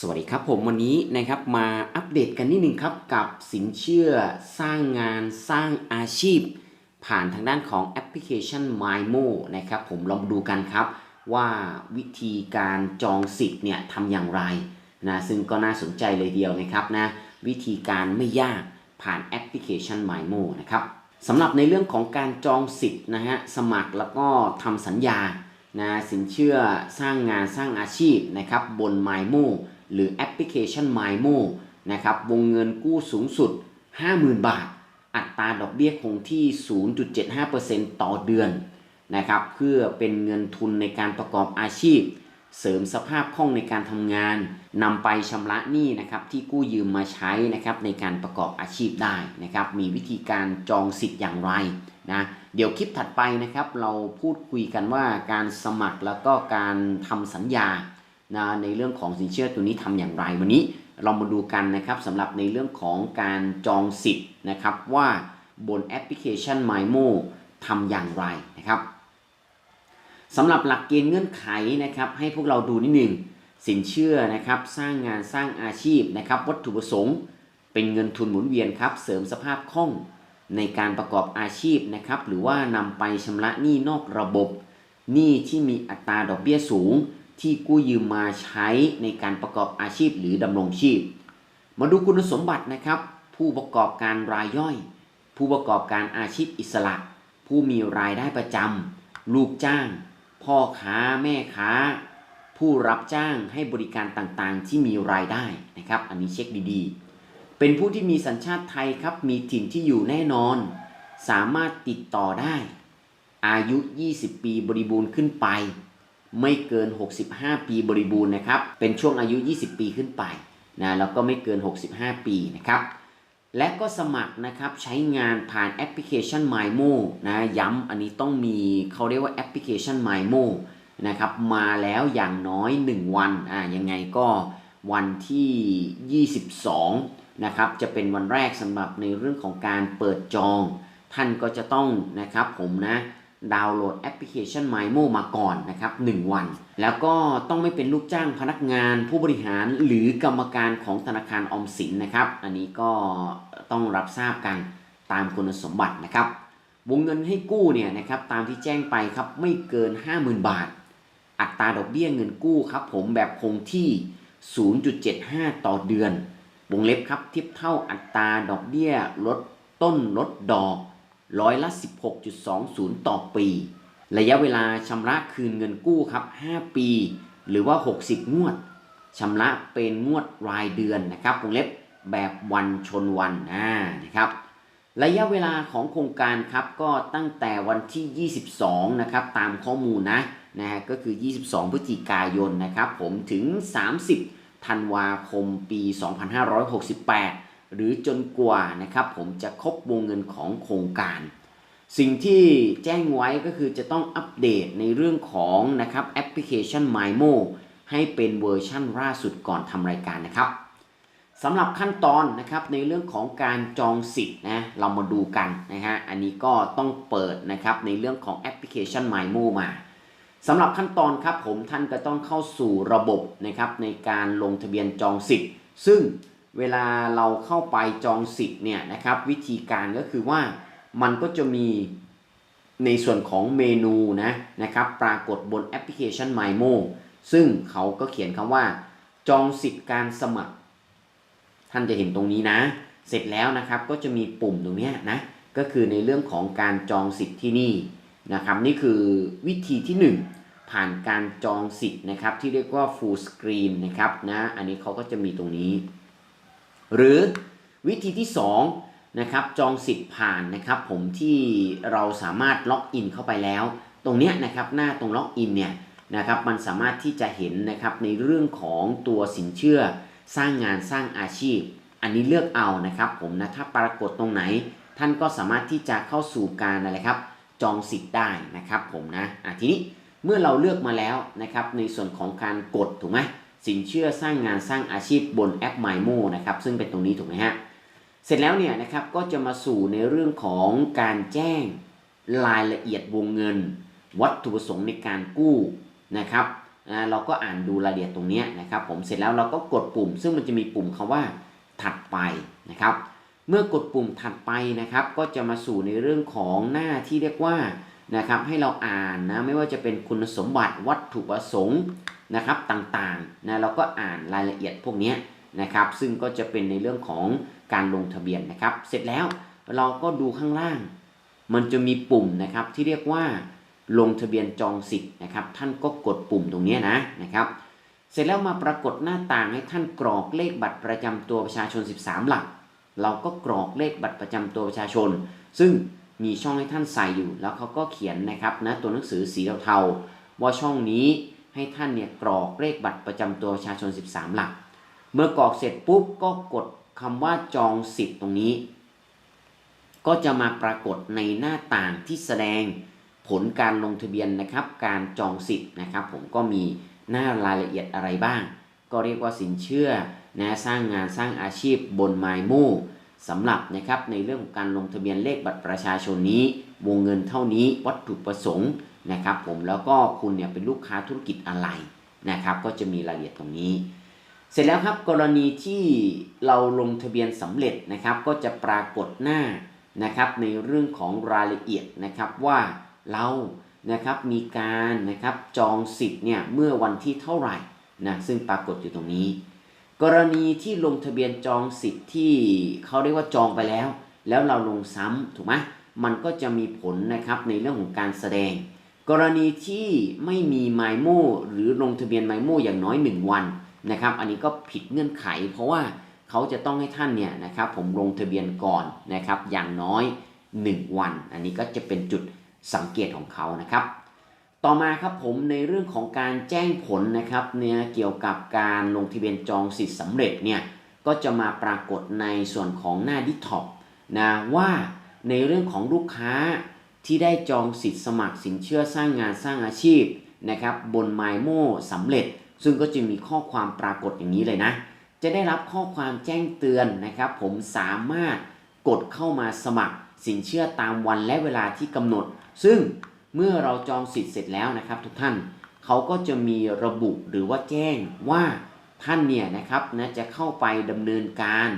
สวัสดีครับผมวันนี้นะครับมาอัปเดตกันนิดนึงครับกับสินเชื่อสร้างงานสร้างอาชีพ ผ่านทางด้านของแอปพลิเคชัน MyMo นะครับผมลองดูกันครับว่าวิธีการจองสิทธิ์เนี่ยทำอย่างไรนะซึ่งก็น่าสนใจเลยเดียวนะครับนะวิธีการไม่ยากผ่านแอปพลิเคชัน MyMo นะครับสำหรับในเรื่องของการจองสิทธิ์นะฮะสมัครแล้วก็ทำสัญญานะสินเชื่อสร้างงานสร้างอาชีพนะครับบน MyMo หรือแอปพลิเคชัน MyMo นะครับวงเงินกู้สูงสุด 50,000 บาท อัตราดอกเบี้ยคงที่ 0.75%ต่อเดือนนะครับเพื่อเป็นเงินทุนในการประกอบอาชีพ เสริมสภาพคล่องในการทำงานนำไปชำระหนี้นะครับที่กู้ยืมมาใช้นะครับในการประกอบอาชีพได้นะครับมีวิธีการจองสิทธิ์อย่างไรนะเดี๋ยวคลิปถัดไปนะครับเราพูดคุยกันว่าการสมัครแล้วก็การทำสัญญา นะในเรื่องของสินเชื่อตัวนี้ทำอย่างไรวันนี้ เรามาดูกันนะครับสำหรับในเรื่องของการจองสิทธิ์นะครับว่าบนแอปพลิเคชัน MyMo ทำอย่างไรนะครับสำหรับหลักเกณฑ์เงื่อนไขนะครับให้พวกเราดูนิดหนึ่งสินเชื่อนะครับสร้างงานสร้างอาชีพนะครับวัตถุประสงค์ เป็นเงินทุนหมุนเวียนครับเสริมสภาพคล่องในการประกอบอาชีพนะครับหรือว่านำไปชำระหนี้นอกระบบหนี้ที่มีอัตราดอกเบี้ยสูง ที่กู้ยืมมาใช้ในการประกอบอาชีพหรือดำรงชีพ มาดูคุณสมบัตินะครับ ผู้ประกอบการรายย่อย ผู้ประกอบการอาชีพอิสระ ผู้มีรายได้ประจำลูกจ้าง พ่อค้าแม่ค้า ผู้รับจ้างให้บริการต่างๆ ที่มีรายได้นะครับ อันนี้เช็คดีๆ เป็นผู้ที่มีสัญชาติไทยครับมีถิ่นที่อยู่แน่นอน สามารถติดต่อได้ อายุ 20 ปีบริบูรณ์ขึ้นไป ไม่เกิน 65 ปีบริบูรณ์นะครับ เป็นช่วงอายุ 20 ปีขึ้นไปนะแล้วก็ไม่เกิน 65 ปีนะครับ และก็สมัครนะครับใช้งานผ่านแอปพลิเคชัน MyMo นะย้ำอันนี้ต้องมีเขาเรียกว่าแอปพลิเคชัน MyMo นะครับมาแล้วอย่างน้อย 1 วันอ่ายังไงก็วันที่ 22 นะครับจะเป็นวันแรกสำหรับในเรื่องของการเปิดจอง ท่านก็จะต้องนะครับผมนะ ดาวน์โหลดแอปพลิเคชัน MyMo มาก่อนนะครับ 1 วัน แล้วก็ต้องไม่เป็นลูกจ้างพนักงานผู้บริหารหรือกรรมการของธนาคารออมสินนะครับ อันนี้ก็ต้องรับทราบกันตามคุณสมบัตินะครับ วงเงินให้กู้เนี่ยนะครับตามที่แจ้งไปครับไม่เกิน 50,000 บาท อัตราดอกเบี้ยเงินกู้ครับผมแบบคงที่ 0.75 ต่อเดือน วงเล็บครับเทียบเท่าอัตราดอกเบี้ยลดต้นลดดอก ร้อยละ 16.20 ต่อปี ระยะเวลาชำระคืนเงินกู้ครับ 5 ปี หรือว่า 60 งวดชำระเป็นงวดรายเดือนนะครับวงเล็บแบบวันชนวันอ่านะครับ ระยะเวลาของโครงการครับก็ตั้งแต่วันที่ 22 นะครับ ตามข้อมูลนะนะฮะก็คือ 22 พฤศจิกายนนะครับ ผมถึง 30 ธันวาคมปี 2568 หรือจนกว่านะครับผมจะครบวงเงินของโครงการ สิ่งที่แจ้งไว้ก็คือจะต้องอัปเดตในเรื่องของนะครับแอปพลิเคชัน MyMo ให้เป็นเวอร์ชั่นล่าสุดก่อนทำรายการนะครับสำหรับขั้นตอนนะครับในเรื่องของการจองสิทธิ์นะเรามาดูกันนะฮะอันนี้ก็ต้องเปิดนะครับในเรื่องของแอปพลิเคชัน MyMo มาสำหรับขั้นตอนครับผมท่านก็ต้องเข้าสู่ระบบนะครับในการลงทะเบียนจองสิทธิ์ ซึ่ง เวลาเราเข้าไปจองสิทธิ์เนี่ยนะครับวิธีการก็คือว่ามันก็จะมีในส่วนของเมนูนะนะครับปรากฏบนแอปพลิเคชัน MyMo ซึ่งเขาก็เขียนคำว่า จองสิทธิ์การสมัคร ท่านจะเห็นตรงนี้นะ เสร็จแล้วนะครับก็จะมีปุ่มตรงนี้นะก็คือในเรื่องของการจองสิทธิ์ที่นี่นะครับนี่คือวิธีที่ 1 ผ่านการจองสิทธิ์นะครับที่เรียกว่า full screen นะครับนะอันนี้เขาก็จะมีตรงนี้ หรือวิธีที่2นะครับจองสิทธิ์ผ่านนะครับผมที่เราสามารถล็อกอินเข้าไปแล้ว ตรงเนี้ยนะครับหน้าตรงล็อกอินเนี่ยนะครับมันสามารถที่จะเห็นนะครับในเรื่องของตัวสินเชื่อสร้างงานสร้างอาชีพ อันนี้เลือกเอานะครับผมนะถ้าปรากฏตรงไหน ท่านก็สามารถที่จะเข้าสู่การอะไรครับจองสิทธิ์ได้นะครับผมนะอะทีนี้เมื่อเราเลือกมาแล้วนะครับในส่วนของการกดถูกไหม สินเชื่อสร้างงานสร้างอาชีพบนแอป MyMo นะครับซึ่งเป็นตรงนี้ถูกไหมฮะเสร็จแล้วเนี่ยนะครับก็จะมาสู่ในเรื่องของการแจ้งรายละเอียดวงเงิน วัตถุประสงค์ในการกู้นะครับเราก็อ่านดูรายละเอียดตรงนี้นะครับ ผมเสร็จแล้วเราก็กดปุ่ม ซึ่งมันจะมีปุ่มคำว่าถัดไปนะครับ เมื่อกดปุ่มถัดไปนะครับ ก็จะมาสู่ในเรื่องของหน้าที่เรียกว่า นะครับให้เราอ่านนะไม่ว่าจะเป็นคุณสมบัติวัตถุประสงค์นะครับต่างๆนะเราก็อ่านรายละเอียดพวกนี้นะครับซึ่งก็จะเป็นในเรื่องของการลงทะเบียนนะครับ เสร็จแล้วเราก็ดูข้างล่าง มันจะมีปุ่มนะครับที่เรียกว่าลงทะเบียนจองสิทธิ์นะครับ ท่านก็กดปุ่มตรงนี้นะนะครับ เสร็จแล้วมาปรากฏหน้าต่างให้ท่านกรอกเลขบัตรประจำตัวประชาชน 13 หลัก เราก็กรอกเลขบัตรประจำตัวประชาชน ซึ่ง มีช่องให้ท่านใส่อยู่ แล้วเขาก็เขียนนะครับนะตัวหนังสือสีเทาๆว่าช่องนี้ให้ท่านเนี่ยกรอกเลขบัตรประจำตัวประชาชน 13 หลัก เมื่อกรอกเสร็จปุ๊บก็กดคำว่าจองสิทธิ์ตรงนี้ ก็จะมาปรากฏในหน้าต่างที่แสดงผลการลงทะเบียนนะครับ การจองสิทธิ์นะครับ ผมก็มีหน้ารายละเอียดอะไรบ้าง ก็เรียกว่าสินเชื่อนะสร้างงานสร้างอาชีพบนไมโม สำหรับนะครับในเรื่องของการลงทะเบียนเลขบัตรประชาชนนี้ วงเงินเท่านี้วัตถุประสงค์นะครับผมแล้วก็คุณเนี่ยเป็นลูกค้าธุรกิจอะไรนะครับก็จะมีรายละเอียดตรงนี้ เสร็จแล้วครับกรณีที่เราลงทะเบียนสำเร็จนะครับก็จะปรากฏหน้านะครับในเรื่องของรายละเอียดนะครับว่าเรานะครับมีการนะครับจองสิทธิ์เนี่ยเมื่อวันที่เท่าไหร่นะซึ่งปรากฏอยู่ตรงนี้ กรณีที่ลงทะเบียนจองสิทธิ์ที่เขาเรียกว่าจองไปแล้ว แล้วเราลงซ้ำถูกไหมมันก็จะมีผลนะครับในเรื่องของการแสดง กรณีที่ไม่มีไมโมหรือลงทะเบียนไมโมอย่างน้อย 1 วันนะครับ อันนี้ก็ผิดเงื่อนไข เพราะว่าเขาจะต้องให้ท่านเนี่ยนะครับผมลงทะเบียนก่อนนะครับอย่างน้อย 1 วัน อันนี้ก็จะเป็นจุดสังเกตของเขานะครับ ต่อมาครับผมในเรื่องของการแจ้งผลนะครับเนี่ยเกี่ยวกับการลงทะเบียนจองสิทธิ์สำเร็จเนี่ยก็จะมาปรากฏในส่วนของหน้าดิท็อปนะว่าในเรื่องของลูกค้าที่ได้จองสิทธิ์สมัครสินเชื่อสร้างงานสร้างอาชีพนะครับบน m y m o สำเร็จ ซึ่งก็จะมีข้อความปรากฏอย่างนี้เลยนะ จะได้รับข้อความแจ้งเตือนนะครับ ผมสามารถกดเข้ามาสมัครสินเชื่อตามวันและเวลาที่กำหนด ซึ่ง เมื่อเราจองสิทธิ์เสร็จแล้วนะครับ ทุกท่านเขาก็จะมีระบุหรือว่าแจ้งว่าท่านเนี่ยนะครับนะจะเข้าไปดำเนินการ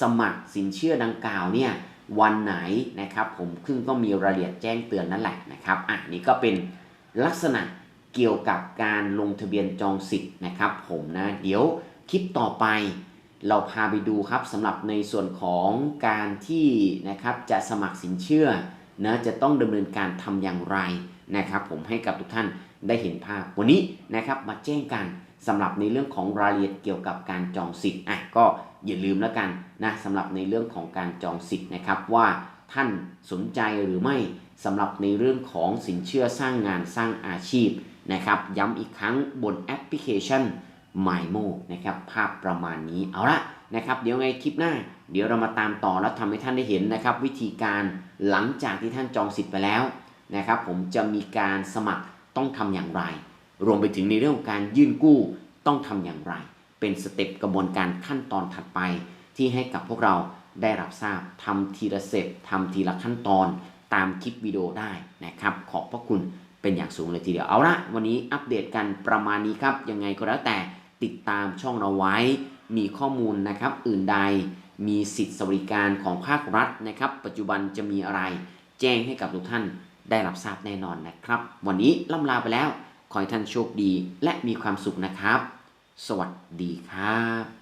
สมัครสินเชื่อดังกล่าวเนี่ยวันไหนนะครับ ผมซึ่งก็มีรายละเอียดแจ้งเตือนนั่นแหละนะครับอะนี่ก็เป็นลักษณะเกี่ยวกับการลงทะเบียนจองสิทธิ์นะครับ ผมนะเดี๋ยวคลิปต่อไป เราพาไปดูครับสำหรับในส่วนของการที่นะครับจะสมัครสินเชื่อ นะจะต้องดำเนินการทำอย่างไรนะครับ ผมให้กับทุกท่านได้เห็นภาพวันนี้นะครับมาแจ้งกันสำหรับในเรื่องของรายละเอียดเกี่ยวกับการจองสิทธิ์อะก็อย่าลืมแล้วกันนะสำหรับในเรื่องของการจองสิทธิ์นะครับว่าท่านสนใจหรือไม่สำหรับในเรื่องของสินเชื่อสร้างงานสร้างอาชีพนะครับ ย้ำอีกครั้งบนแอปพลิเคชัน m y m o นะครับภาพประมาณนี้เอาละ นะครับ เดี๋ยวไงคลิปหน้า เดี๋ยวเรามาตามต่อแล้วทำให้ท่านได้เห็นนะครับ วิธีการหลังจากที่ท่านจองสิทธิ์ไปแล้วนะครับ ผมจะมีการสมัครต้องทำอย่างไร รวมไปถึงในเรื่องของการยื่นกู้ต้องทำอย่างไร เป็นสเต็ปกระบวนการขั้นตอนถัดไป ที่ให้กับพวกเราได้รับทราบทำทีละสเต็ปทำทีละขั้นตอนตามคลิปวิดีโอได้นะครับ ขอบพระคุณเป็นอย่างสูงเลยทีเดียวเอาละวันนี้อัปเดตกันประมาณนี้ครับ ยังไงก็แล้วแต่ติดตามช่องเราไว้ มีข้อมูลนะครับอื่นใดมีสิทธิสวัสดิการของภาครัฐนะครับ ปัจจุบันจะมีอะไรแจ้งให้กับทุกท่านได้รับทราบแน่นอนนะครับ วันนี้ล่ำลาไปแล้ว ขอให้ท่านโชคดีและมีความสุขนะครับ สวัสดีครับ